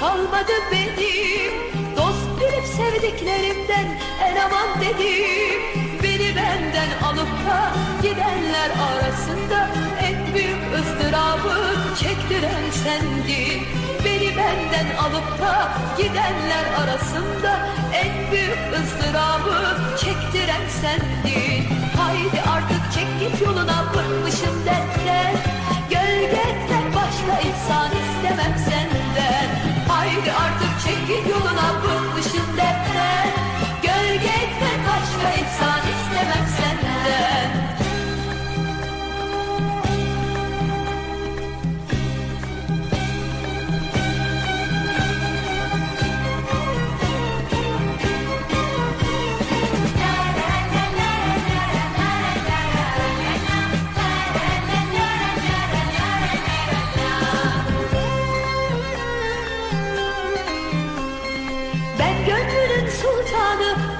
kalmadı benim. Dost bilip sevdiklerimden en aman dedim. Beni benden alıp da gidenler arasında En büyük ızdırabı çektiren sendin. Beni benden alıp da gidenler arasında En büyük ızdırabı çektiren sendin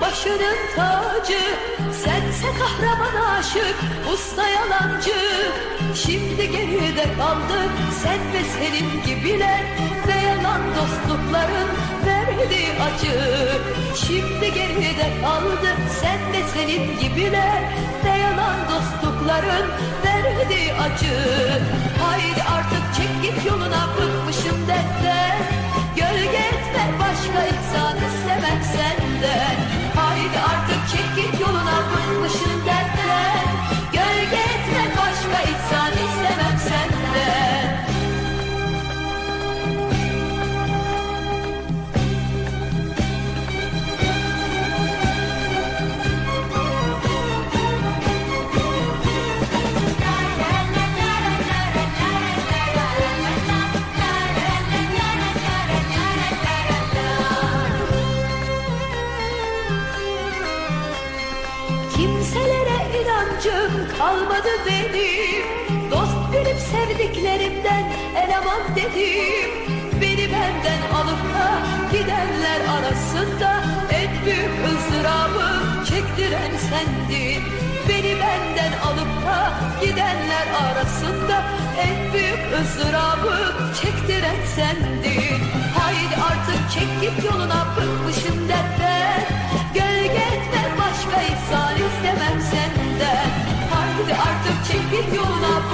başının tacı Sense kahraman aşık, usta yalancı. Şimdi geride kaldı sen ve senin gibiler Ve yalan dostlukların verdiği acı. Şimdi geride kaldı sen ve senin gibiler Ve yalan dostlukların verdiği acı. Haydi artık çek git yoluna bıkmışım kalmadı benim Dost bilip sevdiklerimden eleman dedim Beni benden alıp da gidenler arasında En büyük ızdırabı çektiren sendin Beni benden alıp da gidenler arasında En büyük ızdırabı çektiren sendin Haydi artık çek git yoluna bıkmışım you